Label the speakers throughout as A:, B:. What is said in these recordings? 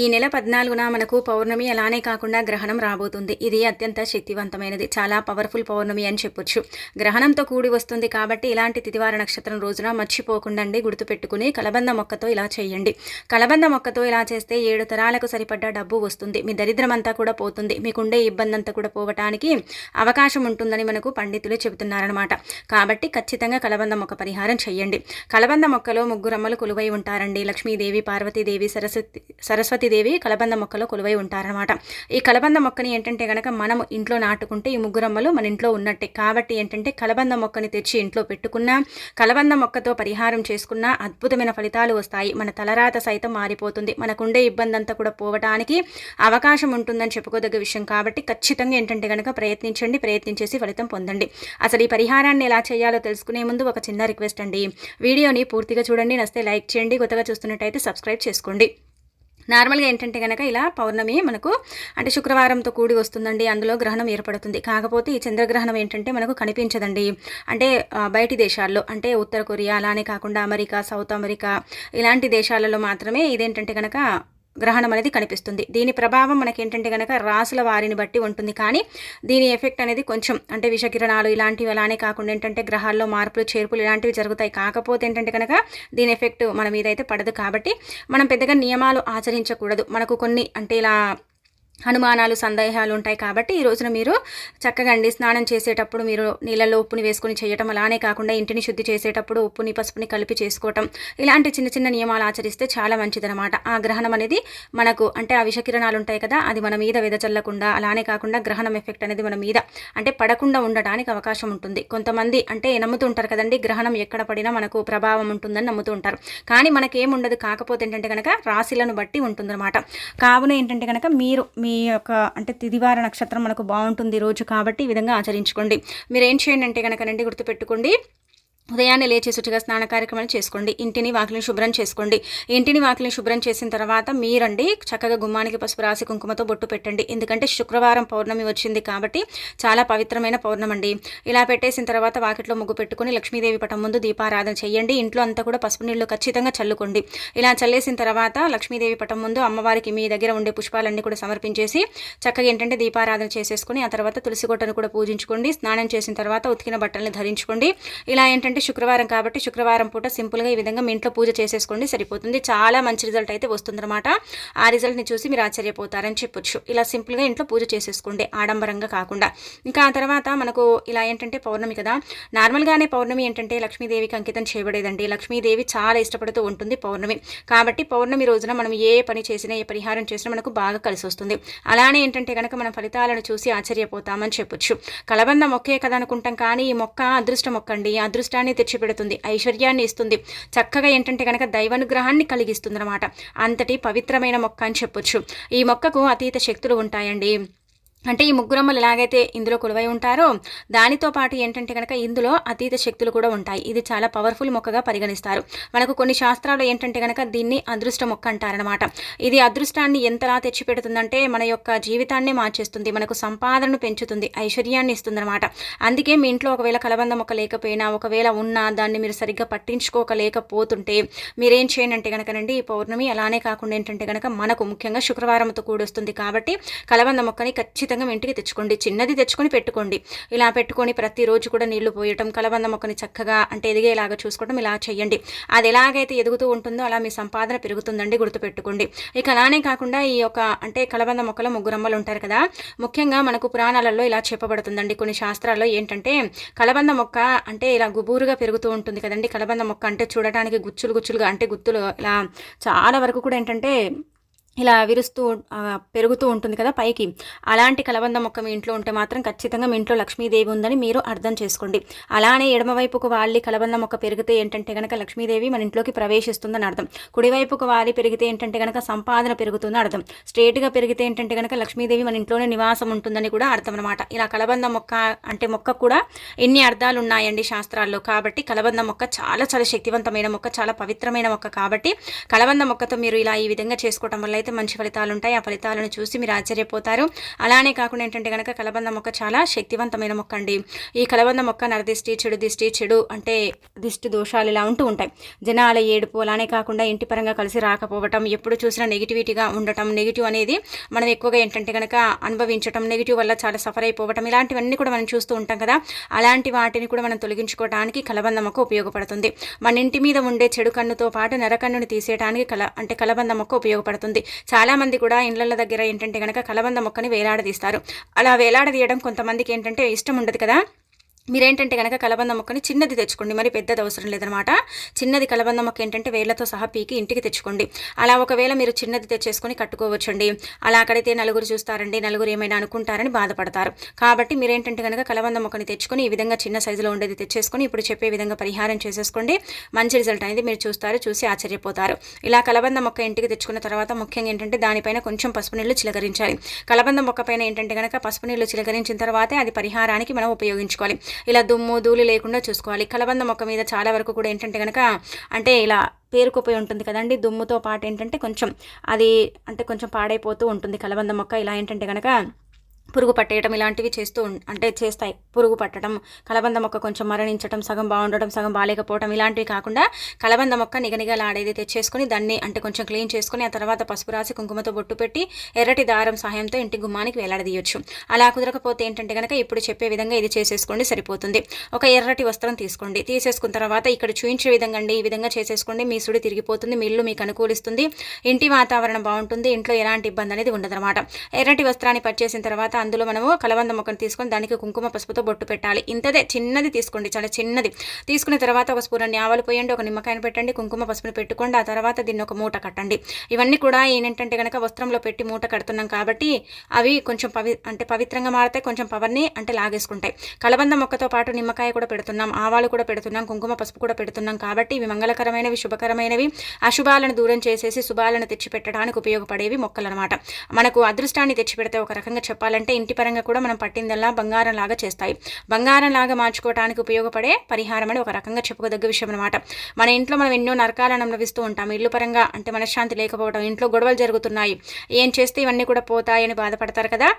A: ఈ నెల పద్నాలుగున మనకు పౌర్ణమి అలానే కాకుండా గ్రహణం రాబోతుంది. ఇది అత్యంత శక్తివంతమైనది. చాలా పవర్ఫుల్ పౌర్ణమి అని చెప్పొచ్చు. గ్రహణంతో కూడి వస్తుంది కాబట్టి ఇలాంటి తిదివార నక్షత్రం రోజున మర్చిపోకుండా గుర్తుపెట్టుకుని కలబంద మొక్కతో ఇలా చేయండి. కలబంద మొక్కతో ఇలా చేస్తే ఏడు తరాలకు సరిపడ్డ డబ్బు వస్తుంది. మీ దరిద్రం అంతా కూడా పోతుంది. మీకుండే ఇబ్బంది అంతా కూడా పోవటానికి అవకాశం ఉంటుందని మనకు పండితులు చెబుతున్నారనమాట కాబట్టి ఖచ్చితంగా కలబంద మొక్క పరిహారం చేయండి. కలబంద మొక్కలో ముగ్గురమ్మలు కొలువై ఉంటారండి. లక్ష్మీదేవి పార్వతీదేవి సరస్వతి సరస్వతి దేవి కలబంద మొక్కలో కొలువై ఉంటారనమాట ఈ కలబంద మొక్కని ఏంటంటే కనుక మనం ఇంట్లో నాటుకుంటే ఈ ముగ్గురమ్మలు మన ఇంట్లో ఉన్నట్టే. కాబట్టి ఏంటంటే కలబంద మొక్కని తెచ్చి ఇంట్లో పెట్టుకున్నా కలబంద మొక్కతో పరిహారం చేసుకున్నా అద్భుతమైన ఫలితాలు వస్తాయి. మన తలరాత సైతం మారిపోతుంది. మనకుండే ఇబ్బంది అంతా కూడా పోవటానికి అవకాశం ఉంటుందని చెప్పుకోదగ్గ విషయం. కాబట్టి ఖచ్చితంగా ఏంటంటే కనుక ప్రయత్నించండి ప్రయత్నించేసి ఫలితం పొందండి. అసలు ఈ పరిహారాన్ని ఎలా చేయాలో తెలుసుకునే ముందు ఒక చిన్న రిక్వెస్ట్ అండి. వీడియోని పూర్తిగా చూడండి. నస్తే లైక్ చేయండి. కొత్తగా చూస్తున్నట్టయితే సబ్స్క్రైబ్ చేసుకోండి. నార్మల్గా ఏంటంటే కనుక ఇలా పౌర్ణమి మనకు అంటే శుక్రవారంతో కూడి వస్తుందండి. అందులో గ్రహణం ఏర్పడుతుంది. కాకపోతే ఈ చంద్రగ్రహణం ఏంటంటే మనకు కనిపించదండి. అంటే బయటి దేశాల్లో అంటే ఉత్తర కొరియా అలానే కాకుండా అమెరికా సౌత్ అమెరికా ఇలాంటి దేశాలలో మాత్రమే ఇదేంటంటే కనుక గ్రహణం అనేది కనిపిస్తుంది. దీని ప్రభావం మనకి ఏంటంటే కనుక రాసుల వారిని బట్టి ఉంటుంది. కానీ దీని ఎఫెక్ట్ అనేది కొంచెం అంటే విషకిరణాలు ఇలాంటివి అలానే కాకుండా ఏంటంటే గ్రహాల్లో మార్పులు చేర్పులు ఇలాంటివి జరుగుతాయి. కాకపోతే ఏంటంటే కనుక దీని ఎఫెక్ట్ మన మీద అయితే పడదు. కాబట్టి మనం పెద్దగా నియమాలు ఆచరించకూడదు. మనకు కొన్ని అంటే ఇలా అనుమానాలు సందేహాలు ఉంటాయి కాబట్టి ఈ రోజున మీరు చక్కగా అండి స్నానం చేసేటప్పుడు మీరు నీళ్ళల్లో ఉప్పుని వేసుకుని చేయటం అలానే కాకుండా ఇంటిని శుద్ధి చేసేటప్పుడు ఉప్పుని పసుపుని కలిపి చేసుకోవటం ఇలాంటి చిన్న చిన్న నియమాలు ఆచరిస్తే చాలా మంచిదనమాట ఆ గ్రహణం అనేది మనకు అంటే ఆ విషకిరణాలు ఉంటాయి కదా అది మన మీద వెదచల్లకుండా అలానే కాకుండా గ్రహణం ఎఫెక్ట్ అనేది మన మీద అంటే పడకుండా ఉండడానికి అవకాశం ఉంటుంది. కొంతమంది అంటే నమ్ముతుంటారు కదండి గ్రహణం ఎక్కడ పడినా మనకు ప్రభావం ఉంటుందని నమ్ముతూ ఉంటారు. కానీ మనకేముండదు కాకపోతే ఏంటంటే కనుక రాశిలను బట్టి ఉంటుందన్నమాట. కావున ఏంటంటే కనుక మీరు మీ యొక్క అంటే తిదివార నక్షత్రం మనకు బాగుంటుంది రోజు కాబట్టి ఈ విధంగా ఆచరించుకోండి. మీరు ఏం చేయండి అంటే కనుక రండి గుర్తుపెట్టుకోండి. ఉదయాన్నే లేచి స్నాన కార్యక్రమాలు చేసుకోండి. ఇంటిని వాకిలిని శుభ్రం చేసుకోండి. ఇంటిని వాకిలిని శుభ్రం చేసిన తర్వాత మీరండి చక్కగా గుమ్మానికి పసుపు రాసి కుంకుమతో బొట్టు పెట్టండి. ఎందుకంటే శుక్రవారం పౌర్ణమి వచ్చింది కాబట్టి చాలా పవిత్రమైన పౌర్ణమండి. ఇలా పెట్టేసిన తర్వాత వాకిట్లో ముగ్గు పెట్టుకుని లక్ష్మీదేవి పటం ముందు దీపారాధన చేయండి. ఇంట్లో అంతా కూడా పసుపు నీళ్ళు ఖచ్చితంగా చల్లుకోండి. ఇలా చల్లేసిన తర్వాత లక్ష్మీదేవి పటం ముందు అమ్మవారికి మీ దగ్గర ఉండే పుష్పాలన్నీ కూడా సమర్పించేసి చక్కగా ఏంటంటే దీపారాధన చేసేసుకుని ఆ తర్వాత తులసి గొట్టను కూడా పూజించుకోండి. స్నానం చేసిన తర్వాత ఉతికిన బట్టల్ని ధరించుకోండి. ఇలా ఏంటంటే శుక్రవారం కాబట్టి శుక్రవారం పూట సింపుల్గా ఈ విధంగా మీ ఇంట్లో పూజ చేసేసుకోండి సరిపోతుంది. చాలా మంచి రిజల్ట్ అయితే వస్తుందన్నమాట. ఆ రిజల్ట్ని చూసి మీరు ఆశ్చర్యపోతారని చెప్పొచ్చు. ఇలా సింపుల్గా ఇంట్లో పూజ చేసేసుకోండి ఆడంబరంగా కాకుండా. ఇంకా ఆ తర్వాత మనకు ఇలా ఏంటంటే పౌర్ణమి కదా. నార్మల్గానే పౌర్ణమి ఏంటంటే లక్ష్మీదేవికి అంకితం చేయబడేదండి. లక్ష్మీదేవి చాలా ఇష్టపడుతూ ఉంటుంది పౌర్ణమి. కాబట్టి పౌర్ణమి రోజున మనం ఏ పని చేసినా ఏ పరిహారం చేసినా మనకు బాగా కలిసి వస్తుంది. అలానే ఏంటంటే కనుక మనం ఫలితాలను చూసి ఆశ్చర్యపోతామని చెప్పొచ్చు. కలబంద మొక్కే కదా అనుకుంటాం కానీ ఈ మొక్క అదృష్ట మొక్క అండి అదృష్టాన్ని ధనాన్ని తెచ్చిపెడుతుంది ఐశ్వర్యాన్ని ఇస్తుంది. చక్కగా ఏంటంటే కనుక దైవానుగ్రహాన్ని కలిగిస్తుంది అనమాట అంతటి పవిత్రమైన మొక్క అని చెప్పొచ్చు. ఈ మొక్కకు అతీత శక్తులు ఉంటాయండి. అంటే ఈ ముగ్గురమ్మలు ఎలాగైతే ఇందులో కొలువై ఉంటారో దానితో పాటు ఏంటంటే కనుక ఇందులో అతీత శక్తులు కూడా ఉంటాయి. ఇది చాలా పవర్ఫుల్ మొక్కగా పరిగణిస్తారు. మనకు కొన్ని శాస్త్రాలు ఏంటంటే కనుక దీన్ని అదృష్ట మొక్క అంటారనమాట ఇది అదృష్టాన్ని ఎంతలా తెచ్చిపెడుతుందంటే మన యొక్క జీవితాన్ని మార్చేస్తుంది మనకు సంపాదనను పెంచుతుంది ఐశ్వర్యాన్ని ఇస్తుందన్నమాట. అందుకే మీ ఇంట్లో ఒకవేళ కలబంద మొక్క లేకపోయినా ఒకవేళ ఉన్నా దాన్ని మీరు సరిగ్గా పట్టించుకోకలేకపోతుంటే మీరేం చేయనంటే కనుకనండి ఈ పౌర్ణమి అలానే కాకుండా ఏంటంటే కనుక మనకు ముఖ్యంగా శుక్రవారంతో కూడొస్తుంది కాబట్టి కలబంద మొక్కని ఖచ్చితంగా ఖచ్చితంగా ఇంటికి తెచ్చుకోండి. చిన్నది తెచ్చుకొని పెట్టుకోండి. ఇలా పెట్టుకొని ప్రతిరోజు కూడా నీళ్ళు పోయటం కలబంద మొక్కని చక్కగా అంటే ఎదిగేలాగా చూసుకోవడం ఇలా చేయండి అది ఎలాగైతే ఎదుగుతూ ఉంటుందో అలా మీ సంపాదన పెరుగుతుందండి గుర్తుపెట్టుకోండి. ఇక అలానే కాకుండా ఈ యొక్క అంటే కలబంద మొక్కలో ముగ్గురమ్మలు ఉంటారు కదా ముఖ్యంగా మనకు పురాణాలలో ఇలా చెప్పబడుతుందండి. కొన్ని శాస్త్రాల్లో ఏంటంటే కలబంద మొక్క అంటే ఇలా గుబూరుగా పెరుగుతూ ఉంటుంది కదండి. కలబంద మొక్క అంటే చూడటానికి గుచ్చులు గుచ్చులుగా అంటే గుత్తులు ఇలా చాలా వరకు కూడా ఏంటంటే ఇలా విరుస్తూ పెరుగుతూ ఉంటుంది కదా పైకి. అలాంటి కలబంద మొక్క మీ ఇంట్లో ఉంటే మాత్రం ఖచ్చితంగా మీ ఇంట్లో లక్ష్మీదేవి ఉందని మీరు అర్థం చేసుకోండి. అలానే ఎడమవైపుకు వాళ్ళి కలబంద మొక్క పెరిగితే ఏంటంటే కనుక లక్ష్మీదేవి మన ఇంట్లోకి ప్రవేశిస్తుందని అర్థం. కుడివైపుకు వాలి పెరిగితే ఏంటంటే కనుక సంపాదన పెరుగుతుందని అర్థం. స్ట్రేట్గా పెరిగితే ఏంటంటే కనుక లక్ష్మీదేవి మన ఇంట్లోనే నివాసం ఉంటుందని కూడా అర్థం అనమాట ఇలా కలబంద మొక్క అంటే మొక్క కూడా ఎన్ని అర్థాలు ఉన్నాయండి శాస్త్రాల్లో కాబట్టి కలబంద మొక్క చాలా చాలా శక్తివంతమైన మొక్క చాలా పవిత్రమైన మొక్క కాబట్టి కలబంద మొక్కతో మీరు ఇలా ఈ విధంగా చేసుకోవటం వల్ల అయితే మంచి ఫలితాలు ఉంటాయి. ఆ ఫలితాలను చూసి మీరు ఆశ్చర్యపోతారు. అలానే కాకుండా ఏంటంటే కనుక కలబంద మొక్క చాలా శక్తివంతమైన మొక్క అండి. ఈ కలబంద మొక్క నరదిష్టి చెడు దిష్టి చెడు అంటే దిష్టి దోషాలు ఇలా ఉంటూ ఉంటాయి. జనాల ఏడుపు అలానే కాకుండా ఇంటి పరంగా కలిసి రాకపోవటం ఎప్పుడు చూసినా నెగిటివిటీగా ఉండటం నెగిటివ్ అనేది మనం ఎక్కువగా ఏంటంటే కనుక అనుభవించటం నెగిటివ్ వల్ల చాలా సఫర్ అయిపోవటం ఇలాంటివన్నీ కూడా మనం చూస్తూ ఉంటాం కదా. అలాంటి వాటిని కూడా మనం తొలగించుకోవడానికి కలబంద మొక్క ఉపయోగపడుతుంది. మన ఇంటి మీద ఉండే చెడు కన్నుతో పాటు నరకన్నుని తీసేయడానికి కల అంటే కలబంద మొక్క ఉపయోగపడుతుంది. చాలామంది కూడా ఇండ్ల దగ్గర ఏంటంటే కనుక కలబంద మొక్కని వేలాడదీస్తారు. అలా వేలాడదీయడం కొంతమందికి ఏంటంటే ఇష్టం ఉండదు కదా. మీరేంటంటే కనుక కలబంద మొక్కని చిన్నది తెచ్చుకోండి. మరి పెద్దది అవసరం లేదనమాట. చిన్నది కలబంద మొక్క ఏంటంటే వేళ్ళతో సహా పీకి ఇంటికి తెచ్చుకోండి. అలా ఒకవేళ మీరు చిన్నది తెచ్చేసుకొని కట్టుకోవచ్చండి. అలా అక్కడైతే నలుగురు చూస్తారండి నలుగురు ఏమైనా అనుకుంటారని బాధపడతారు. కాబట్టి మీరేంటంటే కనుక కలబంద మొక్కని తెచ్చుకొని ఈ విధంగా చిన్న సైజులో ఉండేది తెచ్చేసుకొని ఇప్పుడు చెప్పే విధంగా పరిహారం చేసేసుకోండి. మంచి రిజల్ట్ అనేది మీరు చూస్తారు చూసి ఆశ్చర్యపోతారు. ఇలా కలబంద మొక్క ఇంటికి తెచ్చుకున్న తర్వాత ముఖ్యంగా ఏంటంటే దానిపైన కొంచెం పసుపు నీళ్ళు చిలకరించాలి. కలబంద మొక్క పైన ఏంటంటే కనుక పసుపు నీళ్ళు చిలకరించిన తర్వాతే అది పరిహారానికి మనం ఉపయోగించుకోవాలి. ఇలా దుమ్ము ధూళి లేకుండా చూసుకోవాలి. కలబంద మొక్క మీద చాలా వరకు కూడా ఏంటంటే కనుక అంటే ఇలా పేరుకుపోయి ఉంటుంది కదండి. దుమ్ముతో పాటు ఏంటంటే కొంచెం అది అంటే కొంచెం పాడైపోతూ ఉంటుంది కలబంద మొక్క. ఇలా ఏంటంటే కనుక పురుగు పట్టేయటం ఇలాంటివి చేస్తూ అంటే చేస్తాయి. పురుగు పట్టడం కలబంద మొక్క కొంచెం మరణించడం సగం బాగుండటం సగం బాగాలేకపోవడం ఇలాంటివి కాకుండా కలబంద మొక్క నిగనిగలాడేది తెచ్చేసుకొని దాన్ని అంటే కొంచెం క్లీన్ చేసుకొని ఆ తర్వాత పసుపు రాసి కుంకుమతో బొట్టు పెట్టి ఎర్రటి దారం సహాయంతో ఇంటి గుమ్మానికి వేలాడదీయొచ్చు. అలా కుదరకపోతే ఏంటంటే కనుక ఇప్పుడు చెప్పే విధంగా ఇది చేసేసుకోండి సరిపోతుంది. ఒక ఎర్రటి వస్త్రం తీసుకోండి. తీసేసుకున్న తర్వాత ఇక్కడ చూయించే విధంగా అండి ఈ విధంగా చేసేసుకోండి. మీ సుడి తిరిగిపోతుంది మీ ఇల్లు మీకు అనుకూలిస్తుంది. ఇంటి వాతావరణం బాగుంటుంది ఇంట్లో ఎలాంటి ఇబ్బంది అనేది ఉండదన్నమాట. ఎర్రటి వస్త్రాన్ని పర్చేసిన తర్వాత అందులో మనము కలబంద మొక్కను తీసుకొని దానికి కుంకుమ పసుపుతో బొట్టు పెట్టాలి. ఇంతదే చిన్నది తీసుకోండి చాలా చిన్నది. తీసుకున్న తర్వాత ఒక స్పూన్ ఆవాలు పోయండి ఒక నిమ్మకాయను పెట్టండి కుంకుమ పసుపుని పెట్టుకోండి ఆ తర్వాత దీన్ని ఒక మూట కట్టండి. ఇవన్నీ కూడా ఏంటంటే కనుక వస్త్రంలో పెట్టి మూట కడుతున్నాం కాబట్టి అవి కొంచెం పవి అంటే పవిత్రంగా మారితే కొంచెం పవర్ని అంటే లాగేసుకుంటాయి. కలబంద మొక్కతో పాటు నిమ్మకాయ కూడా పెడుతున్నాం ఆవాలు కూడా పెడుతున్నాం కుంకుమ పసుపు కూడా పెడుతున్నాం కాబట్టి ఇవి మంగళకరమైనవి శుభకరమైనవి. అశుభాలను దూరం చేసేసి శుభాలను తెచ్చిపెట్టడానికి ఉపయోగపడేవి మొక్కలు అనమాట మనకు అదృష్టాన్ని తెచ్చిపెడితే ఒక రకంగా చెప్పాలంటే అంటే ఇంటి పరంగా కూడా మనం పట్టిందల్లా బంగారం లాగా చేస్తాయి. బంగారం లాగా మార్చుకోవడానికి ఉపయోగపడే పరిహారం అని ఒక రకంగా చెప్పుకోదగ్గ విషయం అనమాట మన ఇంట్లో మనం ఎన్నో నరకాలను అనుభవిస్తూ ఉంటాం. ఇల్లు పరంగా అంటే మనశ్శాంతి లేకపోవడం ఇంట్లో గొడవలు జరుగుతున్నాయి. ఏం చేస్తే ఇవన్నీ కూడా పోతాయని బాధపడతారు కదా?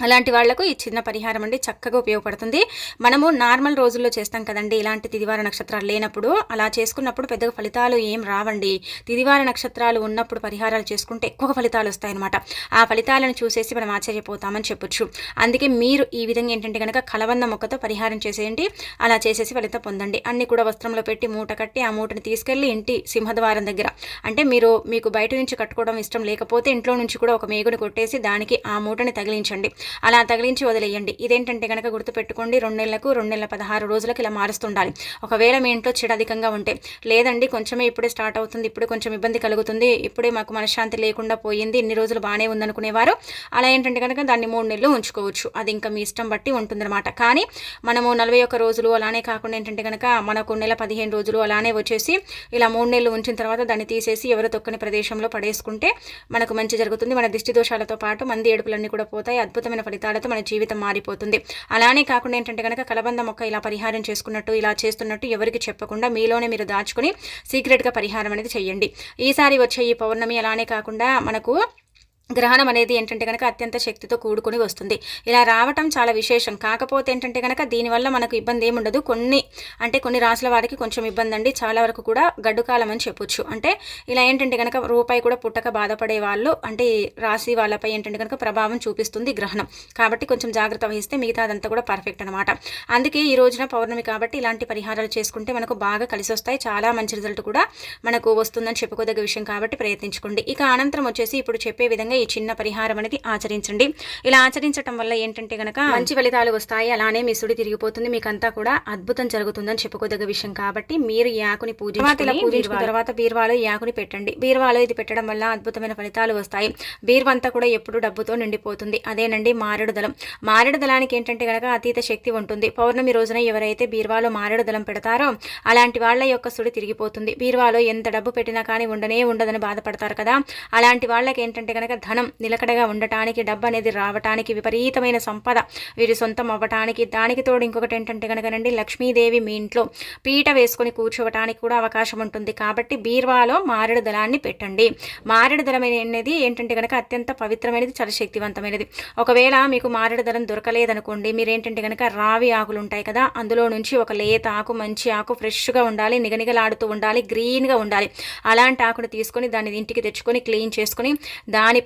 A: అలాంటి వాళ్ళకు ఈ చిన్న పరిహారం అండి చక్కగా ఉపయోగపడుతుంది. మనము నార్మల్ రోజుల్లో చేస్తాం కదండి ఇలాంటి తిదివార నక్షత్రాలు లేనప్పుడు అలా చేసుకున్నప్పుడు పెద్దగా ఫలితాలు ఏం రావండి. తిదివార నక్షత్రాలు ఉన్నప్పుడు పరిహారాలు చేసుకుంటే ఎక్కువ ఫలితాలు వస్తాయన్నమాట. ఆ ఫలితాలను చూసేసి మనం ఆశ్చర్యపోతామని చెప్పొచ్చు. అందుకే మీరు ఈ విధంగా ఏంటంటే కనుక కలవంద మొక్కతో పరిహారం చేసేయండి. అలా చేసేసి ఫలితం పొందండి. అన్ని కూడా వస్త్రంలో పెట్టి మూట కట్టి ఆ మూటని తీసుకెళ్ళి ఇంటి సింహద్వారం దగ్గర. అంటే మీరు మీకు బయట నుంచి కట్టుకోవడం ఇష్టం లేకపోతే ఇంట్లో నుంచి కూడా ఒక మేగుని కొట్టేసి దానికి ఆ మూటని తగిలించండి. అలా తగిలించి వదిలేయండి. ఇదేంటంటే కనుక గుర్తుపెట్టుకోండి రెండు నెలలకు రెండు నెలల పదహారు రోజులకు ఇలా మారుస్తుండాలి. ఒకవేళ మీ ఇంట్లో చెడు అధికంగా ఉంటే లేదండి కొంచెమే ఇప్పుడే స్టార్ట్ అవుతుంది ఇప్పుడు కొంచెం ఇబ్బంది కలుగుతుంది ఇప్పుడే మాకు మనశ్శాంతి లేకుండా పోయింది ఇన్ని రోజులు బాగానే ఉందనుకునేవారు. అలా ఏంటంటే కనుక దాన్ని మూడు నెలలు ఉంచుకోవచ్చు. అది ఇంకా మీ ఇష్టం బట్టి ఉంటుందన్నమాట. కానీ మనము నలభై ఒక్క రోజులు అలానే కాకుండా ఏంటంటే కనుక మనకు నెల పదిహేను రోజులు అలానే వచ్చేసి ఇలా మూడు నెలలు ఉంచిన తర్వాత దాన్ని తీసేసి ఎవరు తొక్కని ప్రదేశంలో పడేసుకుంటే మనకు మంచి జరుగుతుంది. మన దిష్టి దోషాలతో పాటు మంది ఏడుపులన్నీ కూడా పోతాయి. అద్భుతమైన అద్భుతమైన ఫలితాలతో మన జీవితం మారిపోతుంది. అలానే కాకుండా ఏంటంటే కనుక కలబంద మొక్క ఇలా పరిహారం చేసుకున్నట్టు ఇలా చేస్తున్నట్టు ఎవరికి చెప్పకుండా మీలోనే మీరు దాచుకుని సీక్రెట్గా పరిహారం అనేది చేయండి. ఈసారి వచ్చే ఈ పౌర్ణమి అలానే కాకుండా మనకు గ్రహణం అనేది ఏంటంటే కనుక అత్యంత శక్తితో కూడుకుని వస్తుంది. ఇలా రావటం చాలా విశేషం. కాకపోతే ఏంటంటే కనుక దీనివల్ల మనకు ఇబ్బంది ఏముండదు కొన్ని అంటే కొన్ని రాసుల వారికి కొంచెం ఇబ్బంది అండి. చాలా వరకు కూడా గడ్డుకాలం అని చెప్పొచ్చు. అంటే ఇలా ఏంటంటే కనుక రూపాయి కూడా పుట్టక బాధపడే వాళ్ళు అంటే రాశి వాళ్ళపై ఏంటంటే కనుక ప్రభావం చూపిస్తుంది గ్రహణం. కాబట్టి కొంచెం జాగ్రత్త వహిస్తే మిగతా అదంతా కూడా పర్ఫెక్ట్ అనమాట అందుకే ఈ రోజున పౌర్ణమి కాబట్టి ఇలాంటి పరిహారాలు చేసుకుంటే మనకు బాగా కలిసి వస్తాయి. చాలా మంచి రిజల్ట్ కూడా మనకు వస్తుందని చెప్పుకోదగ్గ విషయం కాబట్టి ప్రయత్నించుకోండి. ఇక అనంతరం వచ్చేసి ఇప్పుడు చెప్పే విధంగా ఈ చిన్న పరిహారం అనేది ఆచరించండి. ఇలా ఆచరించడం వల్ల ఏంటంటే గనక మంచి ఫలితాలు వస్తాయి. అలానే మీ సుడి తిరిగిపోతుంది. మీకంతా కూడా అద్భుతం జరుగుతుందని చెప్పుకోదగ్గ విషయం కాబట్టి మీరు ఈ ఆకుని పూజించుకున్న తర్వాత బీర్వాలో ఈ ఆకుని పెట్టండి. బీర్వాలో ఇది పెట్టడం వల్ల అద్భుతమైన ఫలితాలు వస్తాయి. బీర్వంతా కూడా ఎప్పుడు డబ్బుతో నిండిపోతుంది. అదేనండి మారేడు దళం మారేడు దళానికి ఏంటంటే గనక అతీత శక్తి ఉంటుంది. పౌర్ణమి రోజున ఎవరైతే బీర్వాలో మారేడు దళం పెడతారో అలాంటి వాళ్ళ యొక్క సుడి తిరిగిపోతుంది. బీర్వాలో ఎంత డబ్బు పెట్టినా కానీ ఉండనే ఉండదని బాధపడతారు కదా. అలాంటి వాళ్ళకి ఏంటంటే కనుక ధనం నిలకడగా ఉండటానికి డబ్బు అనేది రావటానికి విపరీతమైన సంపద. వీరి సొంతం అవ్వటానికి దానికి తోడు ఇంకొకటి ఏంటంటే కనుకనండి లక్ష్మీదేవి మీ ఇంట్లో పీట వేసుకొని కూర్చోవటానికి కూడా అవకాశం ఉంటుంది. కాబట్టి బీర్వాలో మారేడు దళాన్ని పెట్టండి. మారేడు దళం అనేది ఏంటంటే కనుక అత్యంత పవిత్రమైనది చాలా శక్తివంతమైనది ఒకవేళ మీకు మారేడు దళం దొరకలేదనుకోండి మీరు ఏంటంటే కనుక రావి ఆకులు ఉంటాయి కదా అందులో నుంచి ఒక లేత ఆకు మంచి ఆకు ఫ్రెష్గా ఉండాలి నిగనిగలాడుతూ ఉండాలి గ్రీన్గా ఉండాలి. అలాంటి ఆకును తీసుకొని దాన్ని ఇంటికి తెచ్చుకొని క్లీన్ చేసుకొని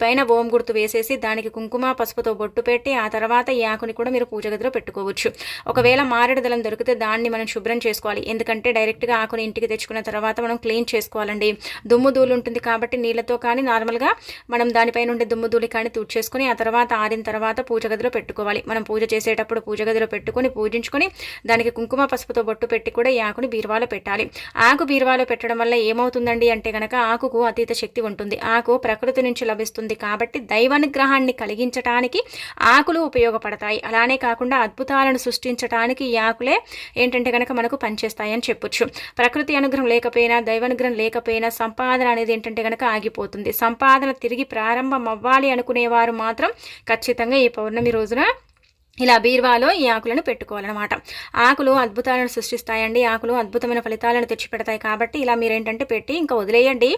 A: పైన ఓం గుర్తు వేసేసి దానికి కుంకుమ పసుపుతో బొట్టు పెట్టి ఆ తర్వాత ఈ ఆకుని కూడా మీరు పూజ గదిలో పెట్టుకోవచ్చు. ఒకవేళ మారేడు దళం దొరికితే దాన్ని మనం శుభ్రం చేసుకోవాలి. ఎందుకంటే డైరెక్ట్గా ఆకుని ఇంటికి తెచ్చుకున్న తర్వాత మనం క్లీన్ చేసుకోవాలండి. దుమ్ము ధూళి ఉంటుంది కాబట్టి నీళ్ళతో కానీ నార్మల్గా మనం దానిపైన ఉండే దుమ్ము ధూళి కానీ తుడిచేసుకొని ఆ తర్వాత ఆరిన తర్వాత పూజ గదిలో పెట్టుకోవాలి. మనం పూజ చేసేటప్పుడు పూజ గదిలో పెట్టుకొని పూజించుకొని దానికి కుంకుమ పసుపుతో బొట్టు పెట్టి కూడా ఈ ఆకుని బీరువాలో పెట్టాలి. ఆకు బీరువాలో పెట్టడం వల్ల ఏమవుతుందండి అంటే కనుక ఆకుకు అతీత శక్తి ఉంటుంది. ఆకు ప్రకృతి నుంచి లభిస్తుంది కాబట్టి దైవానుగ్రహాన్ని కలిగించటానికి ఆకులు ఉపయోగపడతాయి. అలానే కాకుండా అద్భుతాలను సృష్టించటానికి ఈ ఆకులే ఏంటంటే కనుక మనకు పనిచేస్తాయని చెప్పొచ్చు. ప్రకృతి అనుగ్రహం లేకపోయినా దైవానుగ్రహం లేకపోయినా సంపాదన అనేది ఏంటంటే కనుక ఆగిపోతుంది. సంపాదన తిరిగి ప్రారంభం అవ్వాలి అనుకునేవారు మాత్రం ఖచ్చితంగా ఈ పౌర్ణమి రోజున ఇలా బీర్వాలో ఈ ఆకులను పెట్టుకోవాలన్నమాట. ఆకులు అద్భుతాలను సృష్టిస్తాయండి. ఆకులు అద్భుతమైన ఫలితాలను తెచ్చిపెడతాయి కాబట్టి ఇలా మీరేంటంటే పెట్టి ఇంకా వదిలేయండి.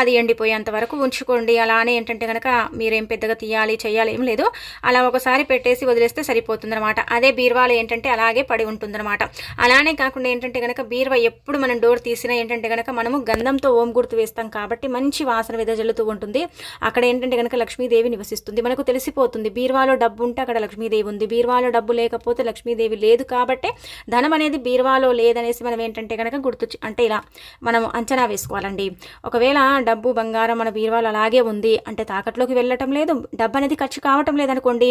A: అది ఎండిపోయేంత వరకు ఉంచుకోండి. అలానే ఏంటంటే కనుక మీరేం పెద్దగా తీయాలి చేయాలి ఏం లేదు. అలా ఒకసారి పెట్టేసి వదిలేస్తే సరిపోతుందన్నమాట. అదే బీర్వాలు ఏంటంటే అలాగే పడి ఉంటుందన్నమాట. అలానే కాకుండా ఏంటంటే కనుక బీర్వా ఎప్పుడు మనం డోర్ తీసినా ఏంటంటే కనుక మనము గంధంతో ఓం గుర్తు వేస్తాం కాబట్టి మంచి వాసన వెదజల్లుతూ ఉంటుంది. అక్కడ ఏంటంటే కనుక లక్ష్మీదేవి నివసిస్తుంది. మనకు తెలిసిపోతుంది బీర్వాలో డబ్బు ఉంటే అక్కడ లక్ష్మీదేవి ఉంది. బీర్వా బీరువాలో డబ్బు లేకపోతే లక్ష్మీదేవి లేదు కాబట్టి ధనం అనేది బీరువాలో లేదనేసి మనం ఏంటంటే కనుక గుర్తు అంటే ఇలా మనం అంచనా వేసుకోవాలండి. ఒకవేళ డబ్బు బంగారం మన బీరువాలో అలాగే ఉంది అంటే తాకట్లోకి వెళ్ళటం లేదు డబ్బు అనేది ఖర్చు కావటం లేదనుకోండి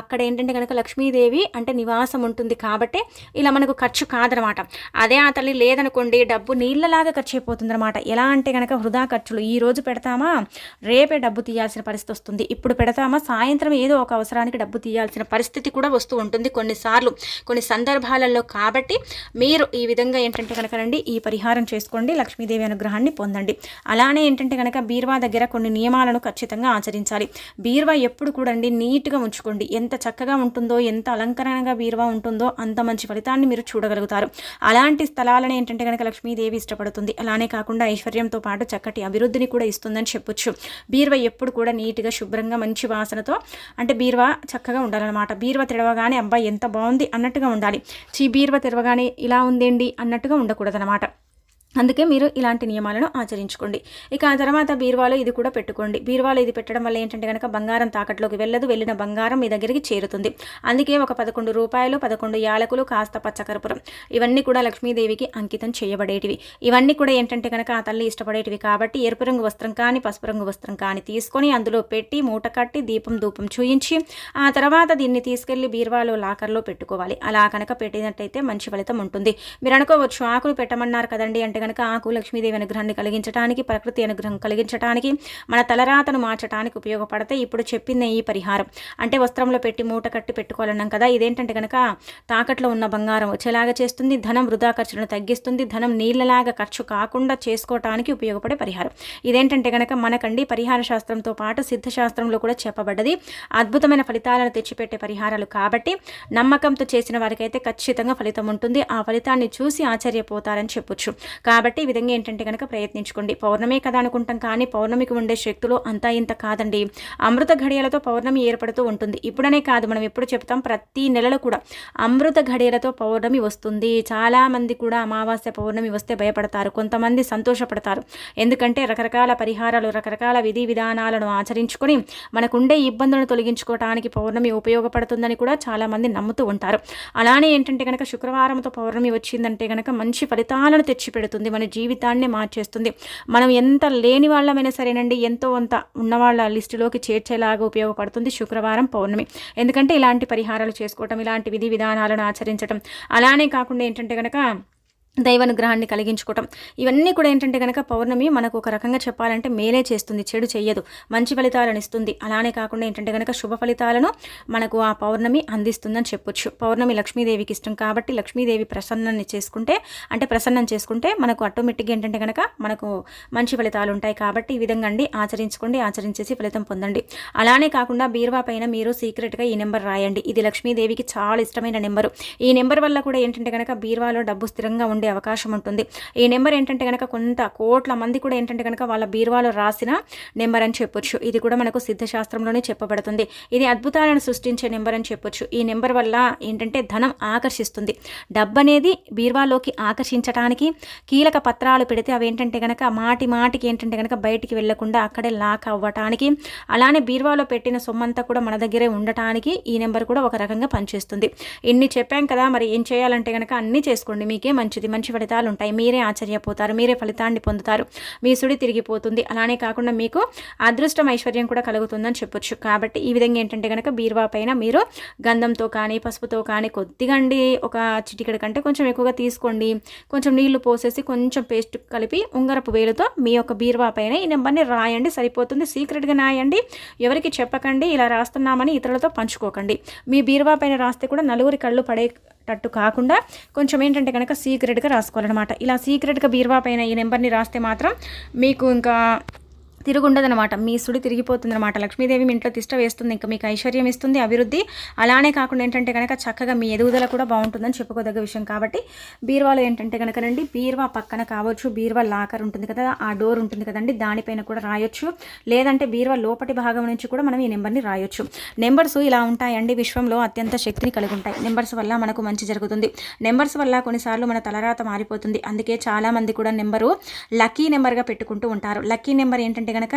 A: అక్కడ ఏంటంటే కనుక లక్ష్మీదేవి అంటే నివాసం ఉంటుంది కాబట్టి ఇలా మనకు ఖర్చు కాదనమాట. అదే ఆ తల్లి లేదనుకోండి డబ్బు నీళ్ళలాగా ఖర్చు అయిపోతుంది అనమాట ఎలా అంటే కనుక వృధా ఖర్చులు ఈ రోజు పెడతామా? రేపే డబ్బు తీయాల్సిన పరిస్థితి వస్తుంది. ఇప్పుడు పెడతామా? సాయంత్రం ఏదో ఒక అవసరానికి డబ్బు తీయాల్సిన పరిస్థితి కూడా వస్తూ ఉంటుంది కొన్నిసార్లు కొన్ని సందర్భాలలో. కాబట్టి మీరు ఈ విధంగా ఏంటంటే కనుకనండి ఈ పరిహారం చేసుకోండి లక్ష్మీదేవి అనుగ్రహాన్ని పొందండి. అలానే ఏంటంటే కనుక బీర్వా దగ్గర కొన్ని నియమాలను ఖచ్చితంగా ఆచరించాలి. బీర్వా ఎప్పుడు కూడా అండి నీట్గా ఉంచుకోండి. ఎంత చక్కగా ఉంటుందో ఎంత అలంకరణగా బీర్వా ఉంటుందో అంత మంచి ఫలితాన్ని మీరు చూడగలుగుతారు. అలాంటి స్థలాలను ఏంటంటే కనుక లక్ష్మీదేవి ఇష్టపడుతుంది. అలానే కాకుండా ఐశ్వర్యంతో పాటు చక్కటి అభివృద్ధిని కూడా ఇస్తుందని చెప్పొచ్చు. బీర్వా ఎప్పుడు కూడా నీట్గా శుభ్రంగా మంచి వాసనతో అంటే బీర్వా చక్కగా ఉండాలన్నమాట. బీర్వా తెరవగానే అబ్బాయి ఎంత బాగుంది అన్నట్టుగా ఉండాలి. చీ బీర్వా తెరవగానే ఇలా ఉందేంటి అన్నట్టుగా ఉండకూడదు అనమాట అందుకే మీరు ఇలాంటి నియమాలను ఆచరించుకోండి. ఇక ఆ తర్వాత బీరువాలో ఇది కూడా పెట్టుకోండి. బీరువాలో ఇది పెట్టడం వల్ల ఏంటంటే కనుక బంగారం తాకట్లోకి వెళ్ళదు వెళ్ళిన బంగారం మీ దగ్గరికి చేరుతుంది. అందుకే ఒక పదకొండు రూపాయలు పదకొండు యాలకులు కాస్త పచ్చకర్పూరం ఇవన్నీ కూడా లక్ష్మీదేవికి అంకితం చేయబడేటివి. ఇవన్నీ కూడా ఏంటంటే కనుక ఆ తల్లి ఇష్టపడేటివి కాబట్టి ఎరుపు రంగు వస్త్రం కానీ పసుపు రంగు వస్త్రం కానీ తీసుకొని అందులో పెట్టి మూట కట్టి దీపం ధూపం చూయించి ఆ తర్వాత దీన్ని తీసుకెళ్ళి బీరువాలో లాకర్లో పెట్టుకోవాలి. అలా కనుక పెట్టినట్టయితే మంచి ఫలితం ఉంటుంది. మీరు అనుకోవచ్చు ఆకులు పెట్టమన్నారు కదండి అంటే గనక ఆకు లక్ష్మీదేవి అనుగ్రహాన్ని కలిగించడానికి ప్రకృతి అనుగ్రహం కలిగించడానికి మన తలరాతను మార్చడానికి ఉపయోగపడతాయి. ఇప్పుడు చెప్పింది ఈ పరిహారం. అంటే వస్త్రంలో పెట్టి మూట కట్టి పెట్టుకోవాలన్నాం కదా ఇదేంటంటే కనుక తాకట్లో ఉన్న బంగారం వచ్చేలాగా చేస్తుంది. ధనం వృధా ఖర్చులను తగ్గిస్తుంది. ధనం నీళ్ళలాగా ఖర్చు కాకుండా చేసుకోవటానికి ఉపయోగపడే పరిహారం. ఇదేంటంటే కనుక మనకండి పరిహార శాస్త్రంతో పాటు సిద్ధశాస్త్రంలో కూడా చెప్పబడ్డది. అద్భుతమైన ఫలితాలను తెచ్చిపెట్టే పరిహారాలు కాబట్టి నమ్మకంతో చేసిన వారికైతే ఖచ్చితంగా ఫలితం ఉంటుంది. ఆ ఫలితాన్ని చూసి ఆశ్చర్యపోతారని చెప్పొచ్చు. కాబట్టి ఈ విధంగా ఏంటంటే కనుక ప్రయత్నించుకోండి. పౌర్ణమే కదా అనుకుంటాం కానీ పౌర్ణమికి ఉండే శక్తులు అంతా ఇంత కాదండి. అమృత ఘడియలతో పౌర్ణమి ఏర్పడుతూ ఉంటుంది. ఇప్పుడనే కాదు మనం ఎప్పుడు చెప్తాం ప్రతి నెలలో కూడా అమృత ఘడియలతో పౌర్ణమి వస్తుంది. చాలామంది కూడా అమావాస్య పౌర్ణమి వస్తే భయపడతారు. కొంతమంది సంతోషపడతారు. ఎందుకంటే రకరకాల పరిహారాలు రకరకాల విధి విధానాలను ఆచరించుకొని మనకుండే ఇబ్బందులను తొలగించుకోవడానికి పౌర్ణమి ఉపయోగపడుతుందని కూడా చాలామంది నమ్ముతూ ఉంటారు. అలానే ఏంటంటే కనుక శుక్రవారంతో పౌర్ణమి వచ్చిందంటే కనుక మంచి ఫలితాలను తెచ్చిపెడుతుంది. మన జీవితాన్ని మార్చేస్తుంది. మనం ఎంత లేని వాళ్ళమైనా సరేనండి ఎంతో అంత ఉన్నవాళ్ళ లిస్టులోకి చేర్చేలాగా ఉపయోగపడుతుంది శుక్రవారం పౌర్ణమి. ఎందుకంటే ఇలాంటి పరిహారాలు చేసుకోవటం ఇలాంటి విధి విధానాలను ఆచరించడం అలానే కాకుండా ఏంటంటే కనుక దైవానుగ్రహాన్ని కలిగించుకోవటం. ఇవన్నీ కూడా ఏంటంటే కనుక పౌర్ణమి మనకు ఒక రకంగా చెప్పాలంటే మేలే చేస్తుంది చెడు చెయ్యదు. మంచి ఫలితాలను ఇస్తుంది. అలానే కాకుండా ఏంటంటే కనుక శుభ ఫలితాలను మనకు ఆ పౌర్ణమి అందిస్తుందని చెప్పొచ్చు. పౌర్ణమి లక్ష్మీదేవికి ఇష్టం కాబట్టి లక్ష్మీదేవి ప్రసన్నాన్ని చేసుకుంటే అంటే ప్రసన్నం చేసుకుంటే మనకు ఆటోమేటిక్గా ఏంటంటే కనుక మనకు మంచి ఫలితాలు ఉంటాయి కాబట్టి ఈ విధంగా అండి ఆచరించుకోండి ఆచరించేసి ఫలితం పొందండి. అలానే కాకుండా బీరువా పైన మీరు సీక్రెట్గా ఈ నెంబర్ రాయండి. ఇది లక్ష్మీదేవికి చాలా ఇష్టమైన నెంబరు. ఈ నెంబర్ వల్ల కూడా ఏంటంటే కనుక బీరువాలో డబ్బు స్థిరంగా ఉండే ఉండే అవకాశం ఉంటుంది. ఈ నెంబర్ ఏంటంటే కనుక కొంత కోట్ల మంది కూడా ఏంటంటే కనుక వాళ్ళ బీరువాలో రాసిన నెంబర్ అని చెప్పొచ్చు. ఇది కూడా మనకు సిద్ధశాస్త్రంలోనే చెప్పబడుతుంది. ఇది అద్భుతాలను సృష్టించే నెంబర్ అని చెప్పొచ్చు. ఈ నెంబర్ వల్ల ఏంటంటే ధనం ఆకర్షిస్తుంది. డబ్బు అనేది బీరువాలోకి ఆకర్షించడానికి కీలక పత్రాలు పెడితే అవి ఏంటంటే కనుక మాటి మాటికి ఏంటంటే కనుక బయటికి వెళ్ళకుండా అక్కడే లాక్ అవ్వటానికి అలానే బీరువాలో పెట్టిన సొమ్మంతా కూడా మన దగ్గరే ఉండటానికి ఈ నెంబర్ కూడా ఒక రకంగా పనిచేస్తుంది. ఇన్ని చెప్పాం కదా మరి ఏం చేయాలంటే కనుక అన్నీ చేసుకోండి. మీకే మంచిది. మంచి ఫలితాలు ఉంటాయి. మీరే ఆశ్చర్యపోతారు. మీరే ఫలితాన్ని పొందుతారు. మీ సుడి తిరిగిపోతుంది. అలానే కాకుండా మీకు అదృష్టం ఐశ్వర్యం కూడా కలుగుతుందని చెప్పొచ్చు. కాబట్టి ఈ విధంగా ఏంటంటే కనుక బీరువా పైన మీరు గంధంతో కానీ పసుపుతో కానీ కొద్దిగా అండి ఒక చిటికడ కంటే కొంచెం ఎక్కువగా తీసుకోండి. కొంచెం నీళ్ళు పోసేసి కొంచెం పేస్ట్ కలిపి ఉంగరపు వేలుతో మీ యొక్క బీరువా పైన ఈ నెంబర్ని రాయండి. సరిపోతుంది. సీక్రెట్గా రాయండి ఎవరికి చెప్పకండి. ఇలా రాస్తున్నామని ఇతరులతో పంచుకోకండి. మీ బీరువా పైన రాస్తే కూడా నలుగురి కళ్ళు పడే టట్టు కాకుండా కొంచెం ఏంటంటే కనుక సీక్రెట్గా రాసుకోవాలన్నమాట. ఇలా సీక్రెట్గా బీర్వా పైన ఈ నెంబర్ని రాస్తే మాత్రం మీకు ఇంకా తిరుగుండదనమాట మీ సుడి తిరిగిపోతుందన్నమాట. లక్ష్మీదేవి మీ ఇంట్లో తిష్ట వేస్తుంది ఇంకా మీకు ఐశ్వర్యం ఇస్తుంది అభివృద్ధి. అలానే కాకుండా ఏంటంటే కనుక చక్కగా మీ ఎదుగుదల కూడా బాగుంటుందని చెప్పుకోదగ్గ విషయం కాబట్టి బీర్వాలో ఏంటంటే కనుక రండి బీర్వా పక్కన కావచ్చు బీర్వా లాకర్ ఉంటుంది కదా ఆ డోర్ ఉంటుంది కదండి దానిపైన కూడా రాయొచ్చు. లేదంటే బీర్వా లోపటి భాగం నుంచి కూడా మనం ఈ నెంబర్ని రాయొచ్చు. నెంబర్స్ ఇలా ఉంటాయండి విశ్వంలో అత్యంత శక్తిని కలిగి ఉంటాయి. నెంబర్స్ వల్ల మనకు మంచి జరుగుతుంది. నెంబర్స్ వల్ల కొన్నిసార్లు మన తలరాత మారిపోతుంది. అందుకే చాలామంది కూడా నెంబరు లక్కీ నెంబర్గా పెట్టుకుంటూ ఉంటారు. లక్కీ నెంబర్ ఏంటంటే కనుక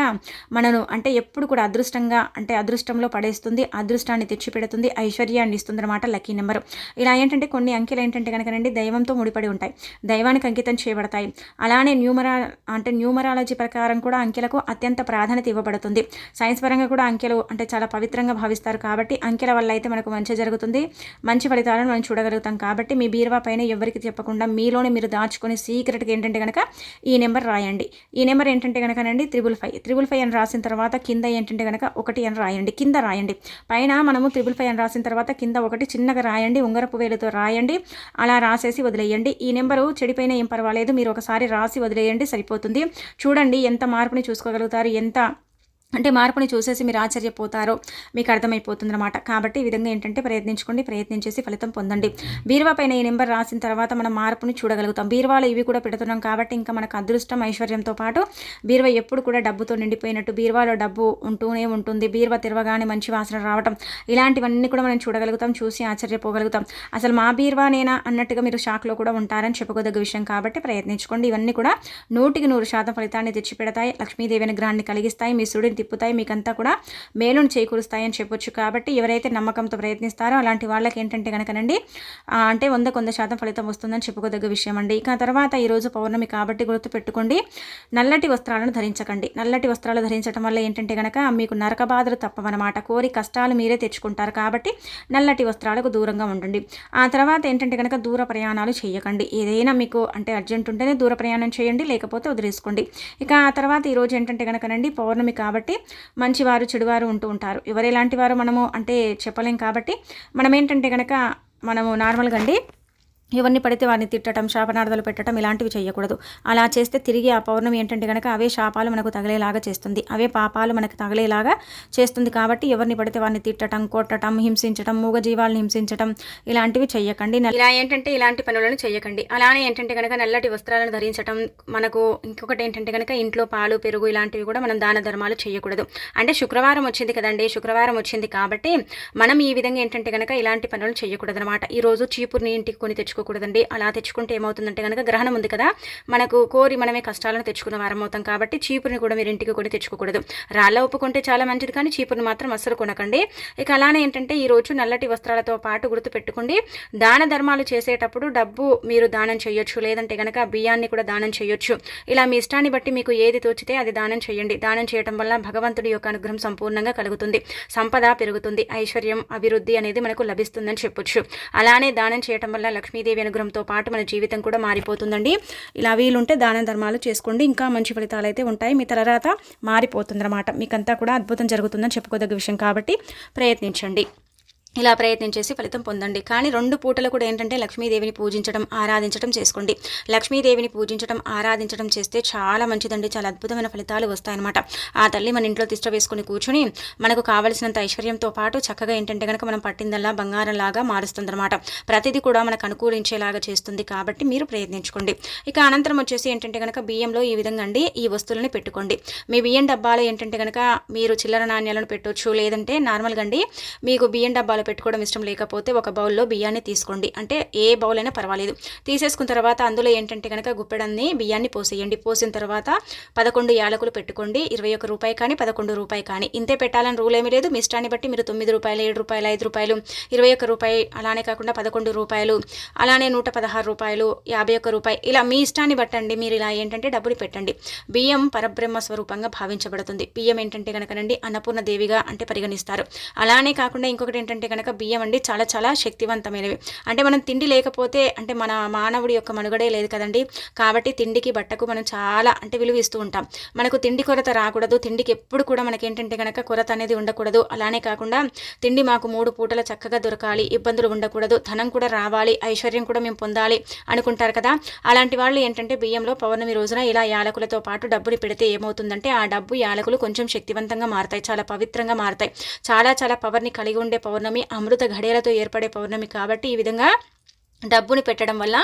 A: మనను అంటే ఎప్పుడు కూడా అదృష్టంగా అంటే అదృష్టంలో పడేస్తుంది అదృష్టాన్ని తెచ్చిపెడుతుంది ఐశ్వర్యాన్ని ఇస్తుంది అనమాట లక్కీ నెంబర్. ఇలా ఏంటంటే కొన్ని అంకెలు ఏంటంటే కనుకనండి దైవంతో ముడిపడి ఉంటాయి. దైవానికి అంకితం చేయబడతాయి. అలానే న్యూమరా అంటే న్యూమరాలజీ ప్రకారం కూడా అంకెలకు అత్యంత ప్రాధాన్యత ఇవ్వబడుతుంది. సైన్స్ పరంగా కూడా అంకెలు అంటే చాలా పవిత్రంగా భావిస్తారు కాబట్టి అంకెల వల్ల అయితే మనకు మంచి జరుగుతుంది. మంచి ఫలితాలను మనం చూడగలుగుతాం కాబట్టి మీ బీరువా పైన ఎవరికి చెప్పకుండా మీలోనే మీరు దాచుకొని సీక్రెట్గా ఏంటంటే కనుక ఈ నెంబర్ రాయండి. ఈ నెంబర్ ఏంటంటే కనుకనండి త్రిబుల్ ఫైవ్. త్రిబుల్ ఫైవ్ అని రాసిన తర్వాత కింద ఏంటంటే కనుక ఒకటి అని రాయండి. కింద రాయండి. పైన మనము త్రిబుల్ ఫైవ్ అని రాసిన తర్వాత కింద ఒకటి చిన్నగా రాయండి. ఉంగరపు వేలుతో రాయండి. అలా రాసేసి వదిలేయండి. ఈ నెంబరు చెడిపోయినా ఏం పర్వాలేదు. మీరు ఒకసారి రాసి వదిలేయండి. సరిపోతుంది. చూడండి ఎంత మార్పుని చూసుకోగలుగుతారు. ఎంత అంటే మార్పుని చూసేసి మీరు ఆశ్చర్యపోతారో మీకు అర్థమైపోతుంది అనమాట కాబట్టి ఈ విధంగా ఏంటంటే ప్రయత్నించుకోండి ప్రయత్నించేసి ఫలితం పొందండి. బీరువా పైన ఈ నెంబర్ రాసిన తర్వాత మనం మార్పుని చూడగలుగుతాం. బీరువాలో ఇవి కూడా పెడుతున్నాం కాబట్టి ఇంకా మనకు అదృష్టం ఐశ్వర్యంతో పాటు బీరువా ఎప్పుడు కూడా డబ్బుతో నిండిపోయినట్టు బీరువాలో డబ్బు ఉంటూనే ఉంటుంది. బీరువా తిరవగానే మంచి వాసన రావటం ఇలాంటివన్నీ కూడా మనం చూడగలుగుతాం చూసి ఆశ్చర్యపోగలుగుతాం. అసలు మా బీరువానేనా అన్నట్టుగా మీరు షాక్లో కూడా ఉంటారని చెప్పుకోదగ్గ విషయం కాబట్టి ప్రయత్నించుకోండి. ఇవన్నీ కూడా నూటికి నూరు శాతం ఫలితాన్ని తెచ్చిపెడతాయి. లక్ష్మీదేవి అనుగ్రహాన్ని కలిగిస్తాయి. మీ సుడి తిప్పుతాయి మీకంతా కూడా మేలును చేకూరుస్తాయి అని చెప్పొచ్చు. కాబట్టి ఎవరైతే నమ్మకంతో ప్రయత్నిస్తారో అలాంటి వాళ్ళకి ఏంటంటే కనుకనండి అంటే వంద కొంద శాతం ఫలితం వస్తుందని చెప్పుకోదగ్గ విషయం అండి ఇక తర్వాత ఈరోజు పౌర్ణమి కాబట్టి గుర్తుపెట్టుకోండి నల్లటి వస్త్రాలను ధరించకండి. నల్లటి వస్త్రాలు ధరించడం వల్ల ఏంటంటే కనుక మీకు నరక బాధలు తప్పవన్నమాట. కోరి కష్టాలు మీరే తెచ్చుకుంటారు కాబట్టి నల్లటి వస్త్రాలకు దూరంగా ఉండండి. ఆ తర్వాత ఏంటంటే కనుక దూర ప్రయాణాలు చేయకండి ఏదైనా మీకు అంటే అర్జెంట్ ఉంటేనే దూర ప్రయాణం చేయండి లేకపోతే వదిలేసుకోండి. ఇక ఆ తర్వాత ఈరోజు ఏంటంటే కనుకనండి పౌర్ణమి కాబట్టి కాబట్టి మంచివారు చెడువారు ఉంటూ ఉంటారు. ఎవరు ఎలాంటి వారు మనము అంటే చెప్పలేం కాబట్టి మనం ఏంటంటే కనుక మనము నార్మల్గా అండి ఎవరిని పడితే వారిని తిట్టడం శాపనార్థాలు పెట్టడం ఇలాంటివి చేయకూడదు. అలా చేస్తే తిరిగి ఆ పౌర్ణమి ఏంటంటే కనుక అవే శాపాలు మనకు తగిలేలాగా చేస్తుంది. అవే పాపాలు మనకు తగిలేలాగా చేస్తుంది కాబట్టి ఎవరిని పడితే వారిని తిట్టడం కొట్టడం హింసించడం మూగ జీవాలను హింసించడం ఇలాంటివి చేయకండి ఇలా ఏంటంటే ఇలాంటి పనులను చేయకండి అలానే ఏంటంటే కనుక నల్లటి వస్త్రాలను ధరించడం మనకు ఇంకొకటి ఏంటంటే కనుక ఇంట్లో పాలు పెరుగు ఇలాంటివి కూడా మనం దాన ధర్మాలు చేయకూడదు అంటే శుక్రవారం వచ్చింది కదండి శుక్రవారం వచ్చింది కాబట్టి మనం ఈ విధంగా ఏంటంటే కనుక ఇలాంటి పనులు చేయకూడదు అనమాట ఈరోజు చీపుర్ని ఇంటికి కొని తెచ్చుకో తెచ్చుకోకూడదండి. అలా తెచ్చుకుంటే ఏమవుతుందంటే కనుక గ్రహణం ఉంది కదా మనకు కోరి మనమే కష్టాలను తెచ్చుకున్న వారం అవుతాం కాబట్టి చీపురుని కూడా మీరు ఇంటికి కొని తెచ్చుకోకూడదు. రాళ్ళ ఒప్పుకుంటే చాలా మంచిది కానీ చీపురుని మాత్రం అస్సలు కొనకండి. ఇక అలానే ఏంటంటే ఈ రోజు నల్లటి వస్త్రాలతో పాటు గుర్తుపెట్టుకోండి. దాన ధర్మాలు చేసేటప్పుడు డబ్బు మీరు దానం చేయొచ్చు లేదంటే కనుక బియ్యాన్ని కూడా దానం చేయొచ్చు. ఇలా మీ ఇష్టాన్ని బట్టి మీకు ఏది తోచితే అది దానం చేయండి. దానం చేయడం వల్ల భగవంతుడి యొక్క అనుగ్రహం సంపూర్ణంగా కలుగుతుంది. సంపద పెరుగుతుంది. ఐశ్వర్యం అభివృద్ధి అనేది మనకు లభిస్తుందని చెప్పొచ్చు. అలానే దానం చేయటం వల్ల లక్ష్మీదేవి లక్ష్మీదేవి అనుగ్రహంతో పాటు మన జీవితం కూడా మారిపోతుందండి. ఇలా వీలుంటే దాన ధర్మాలు చేసుకోండి. ఇంకా మంచి ఫలితాలు అయితే ఉంటాయి. మీ తలరాత మారిపోతుందన్నమాట. మీకంతా కూడా అద్భుతం జరుగుతుందని చెప్పుకోదగ్గ విషయం కాబట్టి ప్రయత్నించండి. ఇలా ప్రయత్నం చేసి ఫలితం పొందండి. కానీ రెండు పూటలు కూడా ఏంటంటే లక్ష్మీదేవిని పూజించడం ఆరాధించడం చేసుకోండి. లక్ష్మీదేవిని పూజించడం ఆరాధించడం చేస్తే చాలా మంచిదండి. చాలా అద్భుతమైన ఫలితాలు వస్తాయన్నమాట. ఆ తల్లి మన ఇంట్లో తిష్ట వేసుకుని కూర్చుని మనకు కావలసినంత ఐశ్వర్యంతో పాటు చక్కగా ఏంటంటే కనుక మనం పట్టిందల్లా బంగారంలాగా మారుస్తుందన్నమాట. ప్రతిదీ కూడా మనకు అనుకూలించేలాగా చేస్తుంది కాబట్టి మీరు ప్రయత్నించుకోండి. ఇక అనంతరం వచ్చేసి ఏంటంటే కనుక బియ్యంలో ఈ విధంగా అండి ఈ వస్తువులని పెట్టుకోండి. మీ బియ్యం డబ్బాలో ఏంటంటే కనుక మీరు చిల్లర నాణ్యాలను పెట్టవచ్చు లేదంటే నార్మల్గా అండి మీకు బియ్యం డబ్బాలు పెట్టుకోవడం ఇష్టం లేకపోతే ఒక బౌల్లో బియ్యాన్ని తీసుకోండి. అంటే ఏ బౌల్ అయినా పర్వాలేదు. తీసేసుకున్న తర్వాత అందులో ఏంటంటే కనుక గుప్పెడన్ని బియ్యాన్ని పోసేయండి. పోసిన తర్వాత పదకొండు యాలకులు పెట్టుకోండి. ఇరవై ఒక రూపాయి కానీ పదకొండు రూపాయి కానీ. ఇంతే పెట్టాలని రూల్ ఏమీ లేదు. మీ ఇష్టాన్ని బట్టి మీరు తొమ్మిది రూపాయలు ఏడు రూపాయలు ఐదు రూపాయలు ఇరవై ఒక్క రూపాయి అలానే కాకుండా పదకొండు రూపాయలు అలానే నూట పదహారు రూపాయలు యాభై ఒక్క రూపాయి ఇలా మీ ఇష్టాన్ని బట్టండి. మీరు ఇలా ఏంటంటే డబ్బులు పెట్టండి. బియ్యం పరబ్రహ్మ స్వరూపంగా భావించబడుతుంది. బియ్యం ఏంటంటే కనుకనండి అన్నపూర్ణ దేవిగా అంటే పరిగణిస్తారు. అలానే కాకుండా ఇంకొకటి ఏంటంటే కనుక బియ్యం అండి చాలా చాలా శక్తివంతమైనవి. అంటే మనం తిండి లేకపోతే అంటే మన మానవుడి యొక్క మనుగడే లేదు కదండి. కాబట్టి తిండికి బట్టకు మనం చాలా అంటే విలువ ఇస్తూ ఉంటాం. మనకు తిండి కొరత రాకూడదు. తిండికి ఎప్పుడు కూడా మనకి ఏంటంటే కనుక కొరత అనేది ఉండకూడదు. అలానే కాకుండా తిండి మాకు మూడు పూటల చక్కగా దొరకాలి. ఇబ్బందులు ఉండకూడదు. ధనం కూడా రావాలి. ఐశ్వర్యం కూడా మేము పొందాలి అనుకుంటారు కదా. అలాంటి వాళ్ళు ఏంటంటే బియ్యంలో పౌర్ణమి రోజున ఇలా యాలకులతో పాటు డబ్బుని పెడితే ఏమవుతుందంటే ఆ డబ్బు యాలకులు కొంచెం శక్తివంతంగా మారతాయి. చాలా పవిత్రంగా మారుతాయి. చాలా చాలా పవర్ని కలిగి ఉండే పౌర్ణమి అమృత ఘడియలతో ఏర్పడే పౌర్ణమి కాబట్టి ఈ విధంగా డబ్బుని పెట్టడం వల్ల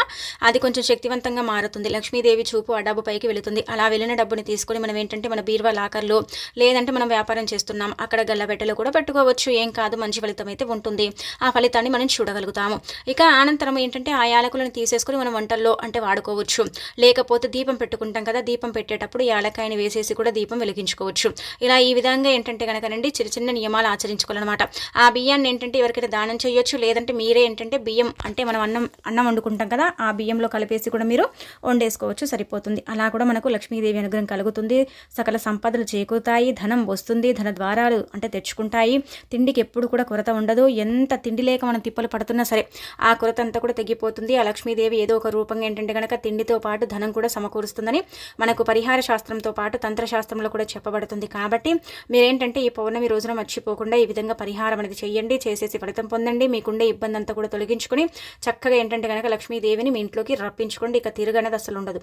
A: అది కొంచెం శక్తివంతంగా మారుతుంది. లక్ష్మీదేవి చూపు ఆ డబ్బు పైకి వెళుతుంది. అలా వెళ్ళిన డబ్బుని తీసుకొని మనం ఏంటంటే మన బీరువా లాకర్లో లేదంటే మనం వ్యాపారం చేస్తున్నాం. అక్కడ గల్లబెట్టలో కూడా పెట్టుకోవచ్చు. ఏం కాదు మంచి ఫలితం అయితే ఉంటుంది. ఆ ఫలితాన్ని మనం చూడగలుగుతాము. ఇక అనంతరం ఏంటంటే ఆ యాలకులను తీసేసుకొని మనం వంటల్లో అంటే వాడుకోవచ్చు. లేకపోతే దీపం పెట్టుకుంటాం కదా దీపం పెట్టేటప్పుడు యాలకాయని వేసేసి కూడా దీపం వెలిగించుకోవచ్చు. ఇలా ఈ విధంగా ఏంటంటే కనుకనండి చిన్న చిన్న నియమాలు ఆచరించుకోవాలన్నమాట. ఆ బియ్యాన్ని ఏంటంటే ఎవరికైనా దానం చేయొచ్చు. లేదంటే మీరే ఏంటంటే బియ్యం అంటే మనం అన్నం అన్నం వండుకుంటాం కదా ఆ బియ్యంలో కలిపేసి కూడా మీరు వండేసుకోవచ్చు సరిపోతుంది. అలా కూడా మనకు లక్ష్మీదేవి అనుగ్రహం కలుగుతుంది. సకల సంపదలు చేకూరుతాయి ధనం వస్తుంది ధన ద్వారాలు అంటే తెచ్చుకుంటాయి. తిండికి ఎప్పుడు కూడా కొరత ఉండదు. ఎంత తిండి లేక మనం తిప్పలు పడుతున్నా సరే ఆ కొరత అంతా కూడా తగ్గిపోతుంది ఆ లక్ష్మీదేవి ఏదో ఒక రూపంగా ఏంటంటే కనుక తిండితో పాటు ధనం కూడా సమకూరుస్తుందని మనకు పరిహార శాస్త్రంతో పాటు తంత్రశాస్త్రంలో కూడా చెప్పబడుతుంది. కాబట్టి మీరేంటంటే ఈ పౌర్ణమి రోజున మర్చిపోకుండా ఈ విధంగా పరిహారం అనేది చేయండి చేసేసి ఫలితం పొందండి. మీకుండే ఇబ్బంది అంతా కూడా తొలగించుకుని చక్కగా ఏంటంటే కనుక లక్ష్మీదేవిని మీ ఇంట్లోకి రప్పించుకోండి. ఇక తిరగనేది అసలు ఉండదు.